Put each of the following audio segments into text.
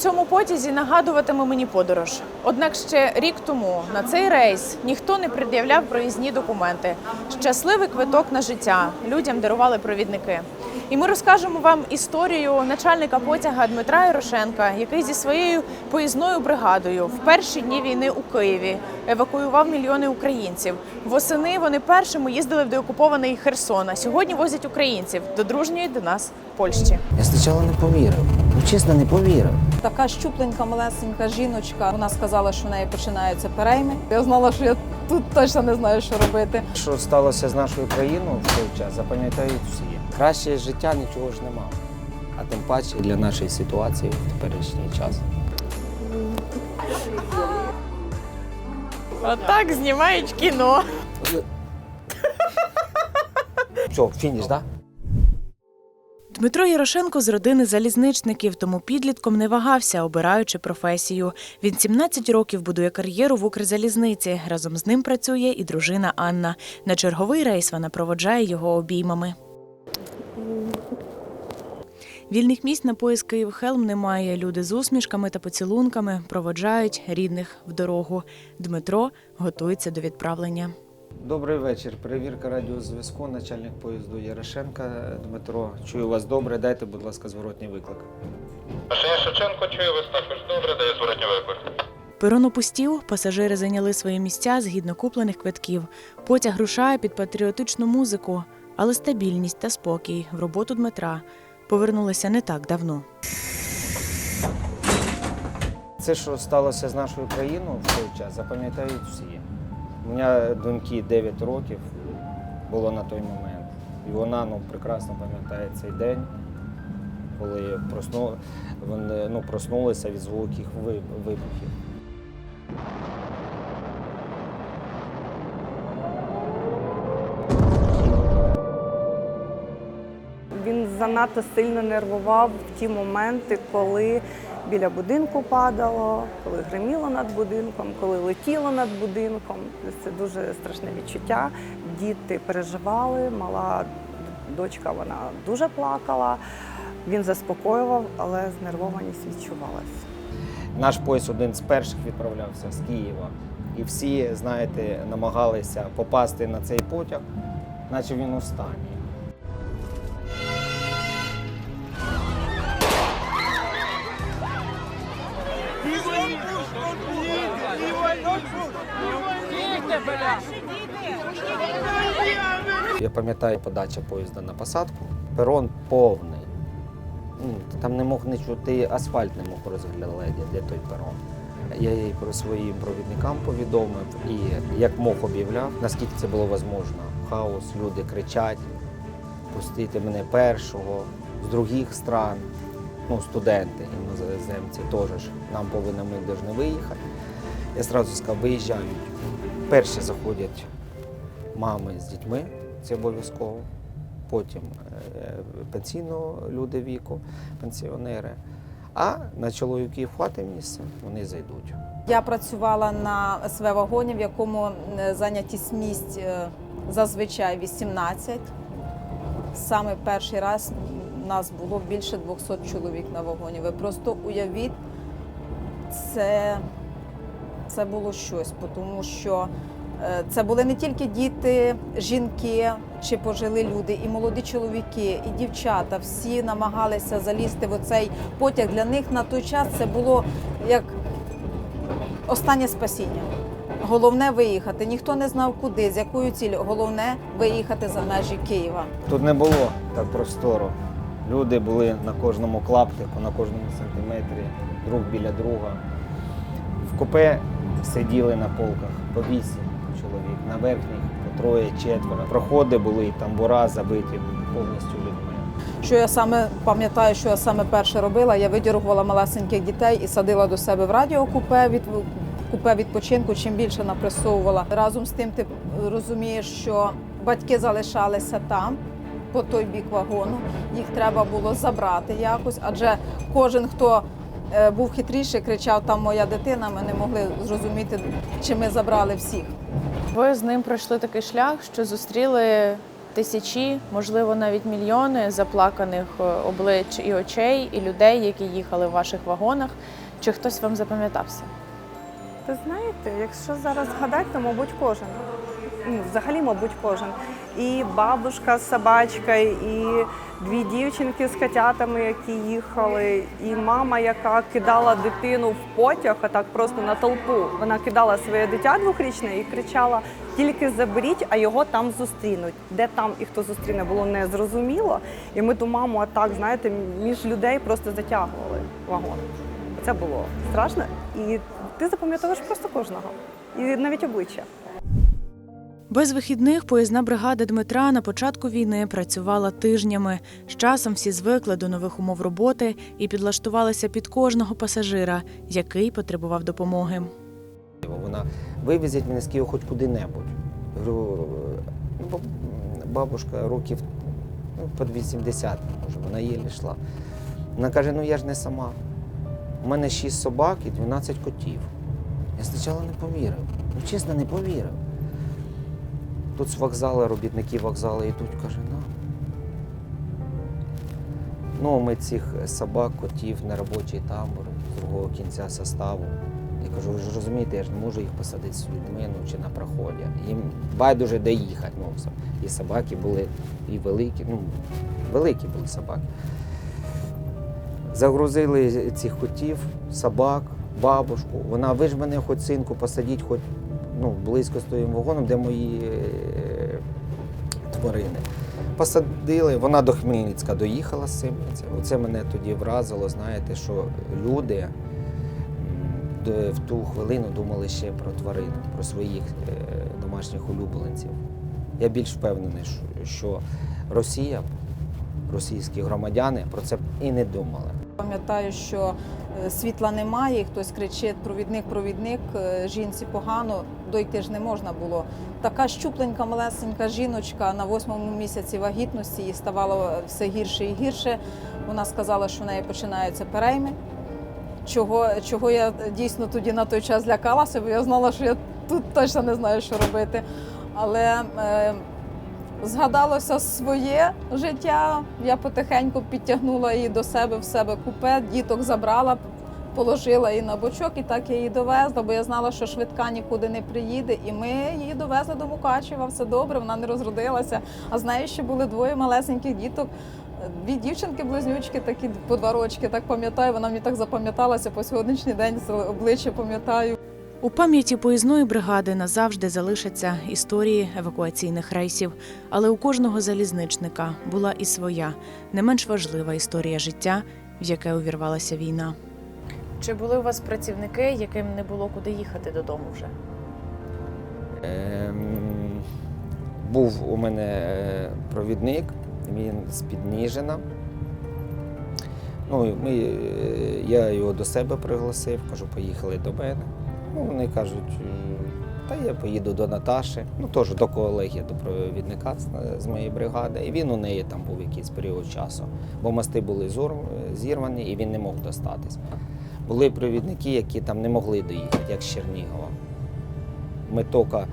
цьому потязі нагадуватиме мені подорож. Однак ще рік тому на цей рейс ніхто не пред'являв проїзні документи. Щасливий квиток на життя людям дарували провідники. І ми розкажемо вам історію начальника потяга Дмитра Ярошенка, який зі своєю поїзною бригадою в перші дні війни у Києві евакуював мільйони українців. Восени вони першими їздили в деокупований Херсон. А сьогодні возять українців до дружньої до нас Польщі. Я спочатку не повірив. Ну чесно, не повірив. Така щупленька, малесенька жіночка. Вона сказала, що в неї починаються перейми. Я знала, що я тут точно не знаю, що робити. Що сталося з нашою країною в той час, запам'ятають всі. Краще життя нічого ж нема. А тим паче для нашої ситуації в теперішній час. Отак знімають кіно. Все, фініш, так? Да? Дмитро Ярошенко з родини залізничників, тому підлітком не вагався, обираючи професію. Він 17 років будує кар'єру в Укрзалізниці. Разом з ним працює і дружина Анна. На черговий рейс вона проводжає його обіймами. Вільних місць на поїзд Київ-Хелм немає. Люди з усмішками та поцілунками проводжають рідних в дорогу. Дмитро готується до відправлення. Добрий вечір. Перевірка радіозв'язку, начальник поїзду Ярошенка Дмитро. Чую вас добре. Дайте, будь ласка, зворотній виклик. Машиня Шевченко чую вас також добре, дає зворотній виклик. Перон опустів, пасажири зайняли свої місця згідно куплених квитків. Потяг рушає під патріотичну музику, але стабільність та спокій в роботу Дмитра повернулися не так давно. Це, що сталося з нашою країною в той час, запам'ятають всі. У мене доньки 9 років було на той момент. І вона ну, прекрасно пам'ятає цей день, коли просну... вони ну, проснулися від звуків вибухів. Занадто сильно нервував в ті моменти, коли біля будинку падало, коли гриміло над будинком, коли летіло над будинком. Це дуже страшне відчуття. Діти переживали, мала дочка вона дуже плакала. Він заспокоював, але знервованість відчувалася. Наш поїзд один з перших відправлявся з Києва. І всі, знаєте, намагалися попасти на цей потяг, наче він останній. Я пам'ятаю подача поїзда на посадку. Перон повний. Ну, Там не мог не чути, асфальт не мог розглядати, де той перон. Я їй про своїм провідникам повідомив і як мог об'являв, наскільки це було можливо. Хаос, люди кричать, пустити мене першого, з других стран, ну, студенти, іноземці теж нам повинні ми повинні виїхати. Я одразу сказав, виїжджають. Перші заходять мами з дітьми, це обов'язково. Потім е, пенсійно люди віку, пенсіонери. А на чоловіків хватить місце, вони зайдуть. Я працювала на СВ вагоні, в якому е, зайнятість місць е, зазвичай 18. Саме перший раз нас було більше 200 чоловік на вагоні. Ви просто уявіть, це, це було щось, тому що е, це були не тільки діти, жінки чи пожили люди, і молоді чоловіки, і дівчата. Всі намагалися залізти в оцей потяг. Для них на той час це було як останнє спасіння. Головне виїхати. Ніхто не знав куди, з якою цілею. Головне виїхати за межі Києва. Тут не було так просторо. Люди були на кожному клаптику, на кожному сантиметрі, друг біля друга. В купе сиділи на полках по вісім чоловік, на верхніх по троє, четверо. Проходи були, тамбура забиті повністю людьми. Що я саме пам'ятаю, що я саме перше робила, я видіргувала малесеньких дітей і садила до себе в радіокупе від купе відпочинку. Чим більше напресовувала. Разом з тим, ти розумієш, що батьки залишалися там. По той бік вагону їх треба було забрати якось, адже кожен, хто був хитріший, кричав там моя дитина. Ми не могли зрозуміти, чи ми забрали всіх. Ви з ним пройшли такий шлях, що зустріли тисячі, можливо, навіть мільйони заплаканих е, облич і очей, і людей, які їхали в ваших вагонах. Чи хтось вам запам'ятався? Ви знаєте, якщо зараз згадати, то, мабуть, кожен. Ну, взагалі, мабуть, кожен. І бабушка з собачкою, і дві дівчинки з котятами, які їхали, і мама, яка кидала дитину в потяг, а так просто на толпу. Вона кидала своє дитя двохрічне і кричала: тільки заберіть, а його там зустрінуть. Де там і хто зустріне, було незрозуміло. І ми ту маму, атак, знаєте, між людей просто затягували вагон. Це було страшно, і ти запам'ятовуєш просто кожного, і навіть обличчя. Без вихідних поїзна бригада Дмитра на початку війни працювала тижнями. З часом всі звикли до нових умов роботи і підлаштувалися під кожного пасажира, який потребував допомоги. Вона вивезіть мене з Києва хоч куди-небудь. Ну, бабушка років ну, під 80, може, вона єлі йшла. Вона каже, ну я ж не сама. У мене 6 собак і 12 котів. Я спочатку не повірив. Ну, чесно, не повірив. Тут з вокзалу, робітники вокзалу йдуть, каже, на. Ну, ми цих собак, котів на робочий табор з другого кінця составу. Я кажу, ви ж розумієте, я ж не можу їх посадити з людьми ну, чи на проході. Їм байдуже де їхати. Ну, і собаки були і великі, ну, великі були собаки. Загрузили цих котів, собак, бабушку. Вона, ви ж мене хоч синку посадіть, хоч ну, близько тим вагоном, де мої е, тварини. Посадили, вона до Хмельницька доїхала з цим. Це, мене тоді вразило, знаєте, що люди в ту хвилину думали ще про тварин, про своїх е, домашніх улюбленців. Я більш впевнений, що- Росія, російські громадяни про це і не думали. Пам'ятаю, що е, світла немає, хтось кричить провідник, провідник, жінці погано, дойти ж не можна було. Така щупленька, малесенька жіночка на восьмому місяці вагітності їй ставало все гірше і гірше. Вона сказала, що в неї починаються перейми. Чого, чого я дійсно тоді на той час лякалася, бо я знала, що я тут точно не знаю, що робити. Але е, згадалося своє життя. Я потихеньку підтягнула її до себе в себе купе, діток забрала, положила її на бочок, і так я її довезла, бо я знала, що швидка нікуди не приїде. І ми її довезли до Мукачева, все добре, вона не розродилася. А з нею ще були двоє малесеньких діток. Дві дівчинки-близнючки, такі по два рочки, так пам'ятаю. Вона мені так запам'яталася по сьогоднішній день, це обличчя пам'ятаю. У пам'яті поїзної бригади назавжди залишаться історії евакуаційних рейсів, але у кожного залізничника була і своя, не менш важлива історія життя, в яке увірвалася війна. Чи були у вас працівники, яким не було куди їхати додому вже? Ем, був у мене е, провідник, він з Підніжина. Ну, ми, е, я його до себе пригласив, кажу, поїхали до мене. Ну, вони кажуть, «Е, та я поїду до Наташі, ну теж до колеги, до провідника з- з моєї бригади. І він у неї там був якийсь період часу, бо мости були зірвані і він не мог достатись. Були провідники, які там не могли доїхати, як з Чернігова. Ми тільки,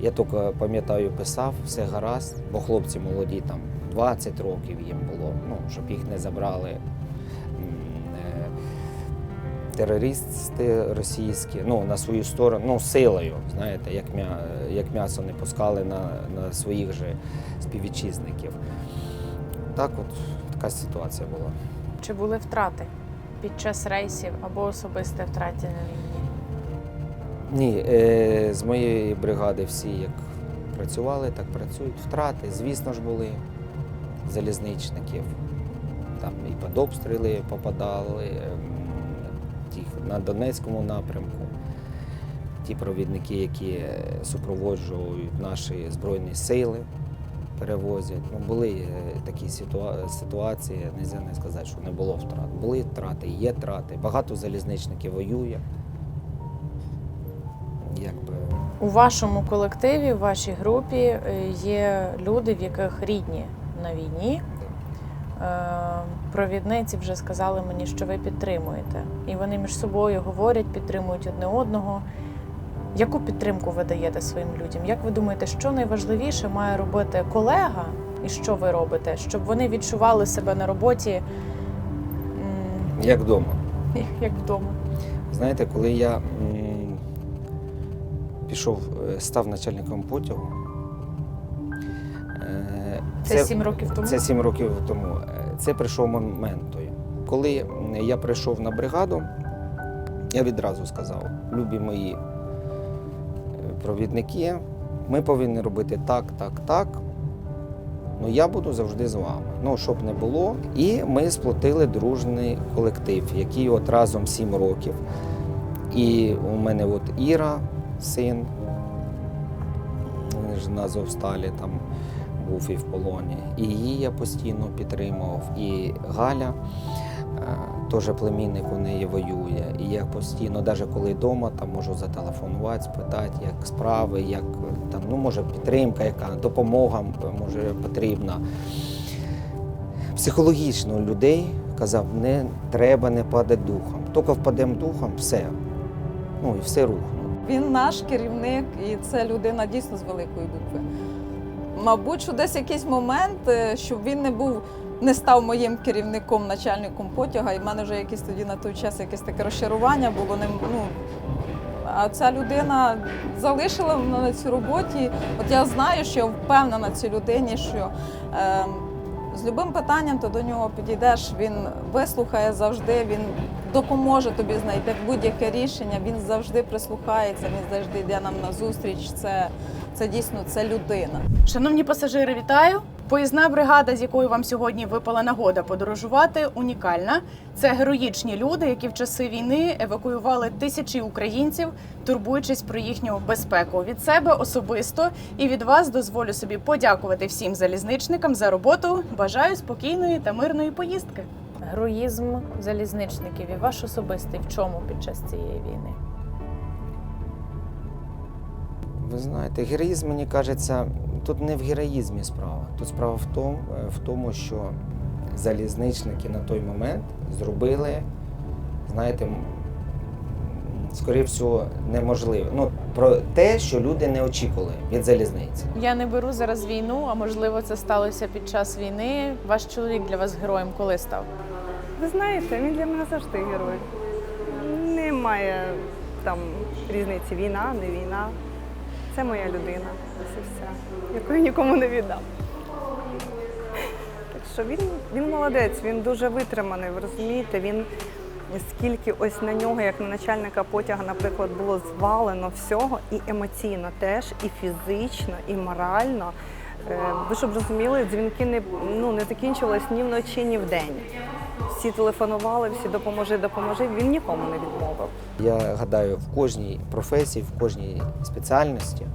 я тільки пам'ятаю, писав, все гаразд, бо хлопці молоді, там 20 років їм було, ну, щоб їх не забрали е, терористи російські, ну, на свою сторону, ну, силою, знаєте, як, як м'ясо не пускали на, на своїх же співвітчизників. Так от така ситуація була. Чи були втрати під час рейсів або особисте втраті на війні? Ні, е, з моєї бригади всі як працювали, так працюють. Втрати, звісно ж, були залізничників. Там і під обстріли попадали, ем, ті на Донецькому напрямку. Ті провідники, які супроводжують наші збройні сили, перевозять. Ну, були е, такі ситуації, не можна не сказати, що не було втрат. Були втрати, є втрати. Багато залізничників воює. Якби У вашому колективі, в вашій групі е, є люди, в яких рідні на війні. Е, Провідниці вже сказали мені, що ви підтримуєте. І вони між собою говорять, підтримують одне одного. Яку підтримку ви даєте своїм людям? Як ви думаєте, що найважливіше має робити колега, і що ви робите, щоб вони відчували себе на роботі Як вдома. як вдома? Знаєте, коли я м, пішов, е, став начальником потягу, е, Це, сім років тому. Це сім років тому. Е, Це прийшов момент той. Коли я прийшов на бригаду, я відразу сказав: любі мої провідники, ми повинні робити так, так, так. Ну я буду завжди з вами. Ну, щоб не було. І ми сплотили дружний колектив, який от разом сім років. І у мене от Іра, син, він ж на Азовсталі там був і в полоні. І її я постійно підтримував. І Галя, теж племінник у неї воює. І я постійно, навіть коли вдома, там можу зателефонувати, спитати, як справи, як там, ну, може, підтримка, яка допомога може потрібна. Психологічно людей казав, не треба не падати духом. Тільки впадемо духом, все. Ну і все рухне. Він наш керівник, і це людина дійсно з великої букви. Мабуть, що десь якийсь момент, е, щоб він не був, не став моїм керівником, начальником потяга, і в мене вже якесь тоді на той час якесь таке розчарування було. Не, ну, а ця людина залишила мене на цій роботі. От я знаю, що я впевнена цій людині, що е, з любим питанням ти до нього підійдеш, він вислухає завжди, він допоможе тобі знайти будь-яке рішення. Він завжди прислухається, він завжди йде нам на зустріч. Це, це дійсно це людина. Шановні пасажири, вітаю! Поїзна бригада, з якою вам сьогодні випала нагода подорожувати, унікальна. Це героїчні люди, які в часи війни евакуювали тисячі українців, турбуючись про їхню безпеку. Від себе особисто і від вас дозволю собі подякувати всім залізничникам за роботу. Бажаю спокійної та мирної поїздки. Героїзм залізничників і ваш особистий в чому під час цієї війни? Ви знаєте, героїзм, мені кажеться, тут не в героїзмі справа. Тут справа в тому, в тому, що залізничники на той момент зробили, знаєте, скоріше всього, неможливе. Ну, про те, що люди не очікували від залізниці. Я не беру зараз війну, а можливо, це сталося під час війни. Ваш чоловік для вас героєм коли став? Ви знаєте, він для мене завжди герой. Немає там різниці війна, не війна. Це моя людина. Ось все. Яку я нікому не віддам. Так що він, він молодець, він дуже витриманий, ви розумієте, він скільки ось на нього, як на начальника потяга, наприклад, було звалено всього, і емоційно теж, і фізично, і морально. Е, Ви щоб розуміли, дзвінки не, ну, не закінчувались ні вночі, ні вдень. Всі телефонували, всі допоможи, допоможи. Він нікому не відмовив. Я гадаю, в кожній професії, в кожній спеціальності,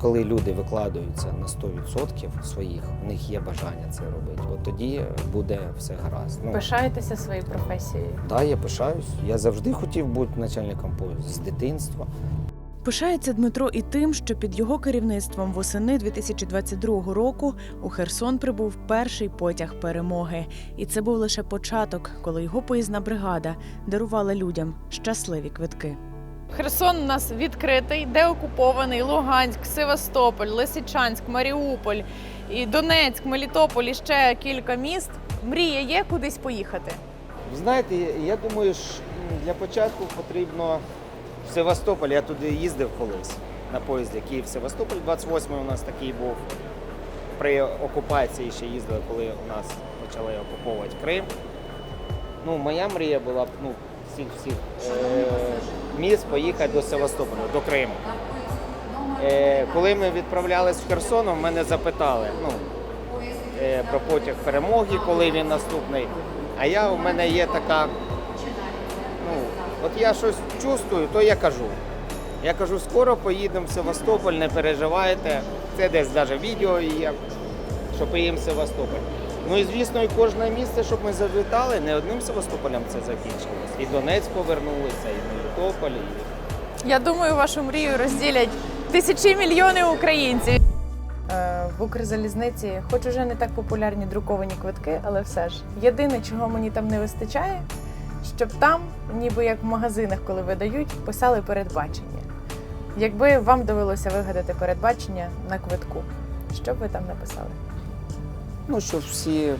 коли люди викладаються на 100% своїх, в них є бажання це робити. От тоді буде все гаразд. Ну, Пишаєтеся своєю професією? да, я пишаюсь. Я завжди хотів бути начальником поїзду з дитинства. Пишається Дмитро і тим, що під його керівництвом восени 2022 року у Херсон прибув перший потяг перемоги. І це був лише початок, коли його поїзна бригада дарувала людям щасливі квитки. Херсон у нас відкритий, де окупований Луганськ, Севастополь, Лисичанськ, Маріуполь, і Донецьк, Мелітополь, і ще кілька міст. Мрія є кудись поїхати. Знаєте, я думаю, що для початку потрібно в Севастополь. Я туди їздив колись на поїзді Київ-Севастополь. 28-й у нас такий був. При окупації ще їздили, коли у нас почали окуповувати Крим. Ну, моя мрія була ну, всіх всіх е- міст поїхати до Севастополя, до Криму. Е- коли ми відправлялись в Херсон, в мене запитали ну, е- про потяг перемоги, коли він наступний. А я у мене є така, ну, от я щось чувствую, то я кажу. Я кажу, скоро поїдемо в Севастополь, не переживайте. Це десь навіть відео є, що поїдемо в Севастополь. Ну і звісно, і кожне місце, щоб ми завітали, не одним Севастополем це закінчилось. І Донецьк повернулися, і Мелітополь, і Я думаю, вашу мрію розділять тисячі мільйони українців. Е, В Укрзалізниці, хоч уже не так популярні друковані квитки, але все ж єдине, чого мені там не вистачає, щоб там, ніби як в магазинах, коли видають, писали передбачення. Якби вам довелося вигадати передбачення на квитку, що б ви там написали? Ну, щоб всі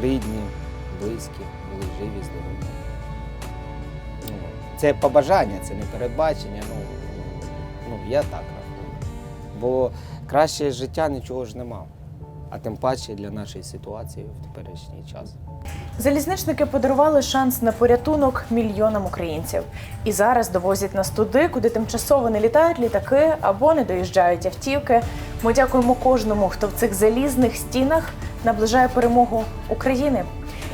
рідні, близькі були живі, здорові. Ну, це побажання, це не передбачення. Ну, ну я так рахую. Бо краще життя нічого ж нема. А тим паче для нашої ситуації в теперішній час. Залізничники подарували шанс на порятунок мільйонам українців і зараз довозять нас туди, куди тимчасово не літають літаки або не доїжджають автівки. Ми дякуємо кожному, хто в цих залізних стінах наближає перемогу України.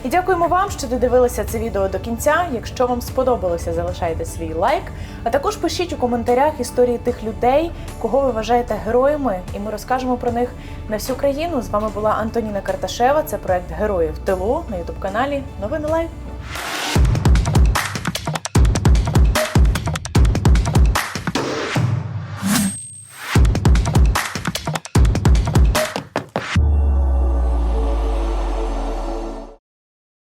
І дякуємо вам, що додивилися це відео до кінця. Якщо вам сподобалося, залишайте свій лайк. А також пишіть у коментарях історії тих людей, кого ви вважаєте героями, і ми розкажемо про них на всю країну. З вами була Антоніна Карташева. Це проект Герої в тилу на ютуб каналі Новини Лайв.